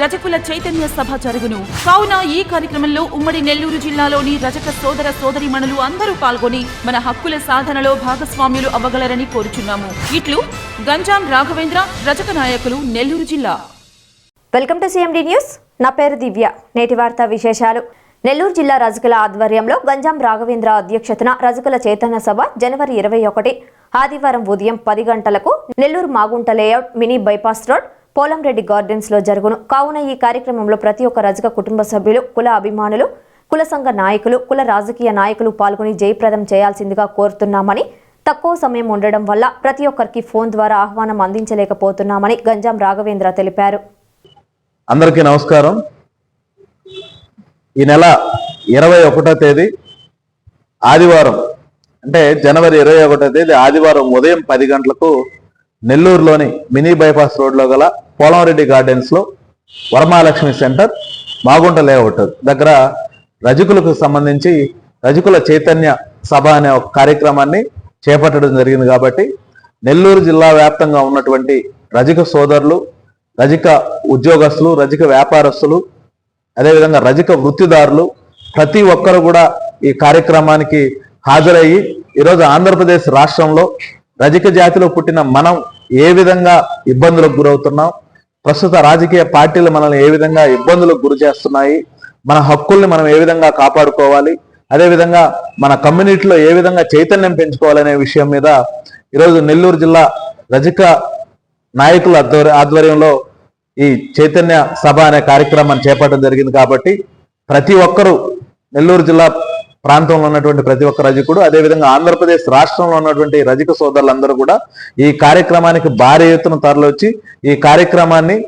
రజకుల చైతన్య సభ జరుగును. కావున ఈ కార్యక్రమంలో ఉమ్మడి నెల్లూరు జిల్లాలోని రజక సోదర సోదరిమణులు అందరూ పాల్గొని మన హక్కుల సాధనలో భాగస్వామ్యులు అవ్వగలరని కోరుచున్నాము. ఇట్లు గంజాం రాఘవేంద్ర రజక నాయకులు నెల్లూరు జిల్లా. Welcome to CMD news. నా పేరు దివ్య. నేటి వార్తా విశేషాలు. నెల్లూరు జిల్లా రజకుల ఆధ్వర్యంలో గంజాం రాఘవేంద్ర అధ్యక్షతన రజకుల చైతన్య సభ జనవరి ఇరవై ఒకటి. ఆదివారం ఉదయం పది గంటలకు Nellore Magunta layout mini bypass road Polamreddy గార్డెన్స్లో జరుగును. కావున ఈ కార్యక్రమంలో ప్రతి ఒక్క రజక కుటుంబ సభ్యులు కుల అభిమానులు కుల సంఘ నాయకులు కుల రాజకీయ నాయకులు పాల్గొని జయప్రదం చేయాల్సిందిగా కోరుతున్నామని తక్కువ సమయం ఉండడం వల్ల ప్రతి ఒక్కరికి ఫోన్ ద్వారా ఆహ్వానం అందించలేకపోతున్నామని గంజాం రాఘవేంద్ర తెలిపారు. అందరికీ నమస్కారం. ఈ నెల ఇరవై ఒకటో తేదీ ఆదివారం అంటే జనవరి ఇరవై ఒకటో తేదీ ఆదివారం ఉదయం పది గంటలకు నెల్లూరులోని మినీ బైపాస్ రోడ్లో గల పోలంరెడ్డి గార్డెన్స్లో వరమహాలక్ష్మి సెంటర్ మాగుంట లేఅవుట్ దగ్గర రజకులకు సంబంధించి రజకుల చైతన్య సభ అనే ఒక కార్యక్రమాన్ని చేపట్టడం జరిగింది కాబట్టి నెల్లూరు జిల్లా వ్యాప్తంగా ఉన్నటువంటి రజక సోదరులు రజక ఉద్యోగస్తులు రజక వ్యాపారస్తులు అదేవిధంగా రజక వృత్తిదారులు ప్రతి ఒక్కరు కూడా ఈ కార్యక్రమానికి హాజరయ్యి ఈరోజు ఆంధ్రప్రదేశ్ రాష్ట్రంలో రజక జాతిలో పుట్టిన మనం ఏ విధంగా ఇబ్బందులకు గురవుతున్నాం ప్రస్తుత రాజకీయ పార్టీలు మనల్ని ఏ విధంగా ఇబ్బందులకు గురి చేస్తున్నాయి మన హక్కుల్ని మనం ఏ విధంగా కాపాడుకోవాలి అదేవిధంగా మన కమ్యూనిటీలో ఏ విధంగా చైతన్యం పెంచుకోవాలనే విషయం మీద ఈరోజు నెల్లూరు జిల్లా రజక నాయకుల ఆధ్వర్య- ఆధ్వర్యంలో ఈ చైతన్య సభ అనే కార్యక్రమాన్ని చేపట్టడం జరిగింది కాబట్టి ప్రతి ఒక్కరూ నెల్లూరు జిల్లా ప్రాంతంలో ఉన్నటువంటి ప్రతి ఒక్క రజకుడు అదేవిధంగా ఆంధ్రప్రదేశ్ రాష్ట్రంలో ఉన్నటువంటి రజక సోదరులందరూ కూడా ఈ కార్యక్రమానికి భారీ ఎత్తున తరలివచ్చి ఈ కార్యక్రమాన్ని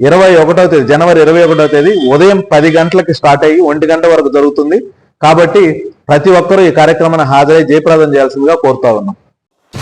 ఇరవై ఒకటో తేదీ జనవరి ఇరవై ఒకటో తేదీ ఉదయం పది గంటలకి స్టార్ట్ అయ్యి ఒంటి గంట వరకు జరుగుతుంది. కాబట్టి ప్రతి ఒక్కరూ ఈ కార్యక్రమాన్ని హాజరై జయప్రదం చేయాల్సిందిగా కోరుతా ఉన్నాం.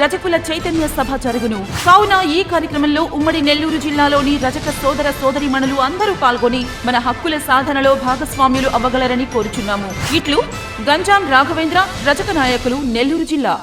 రజకుల చైతన్య సభ జరుగును. కావున ఈ కార్యక్రమంలో ఉమ్మడి నెల్లూరు జిల్లాలోని రజక సోదర సోదరిమణులు అందరూ పాల్గొని మన హక్కుల సాధనలో భాగస్వామ్యులు అవ్వగలరని కోరుచున్నాము. ఇట్లు గంజాం రాఘవేంద్ర రజక నాయకులు నెల్లూరు జిల్లా.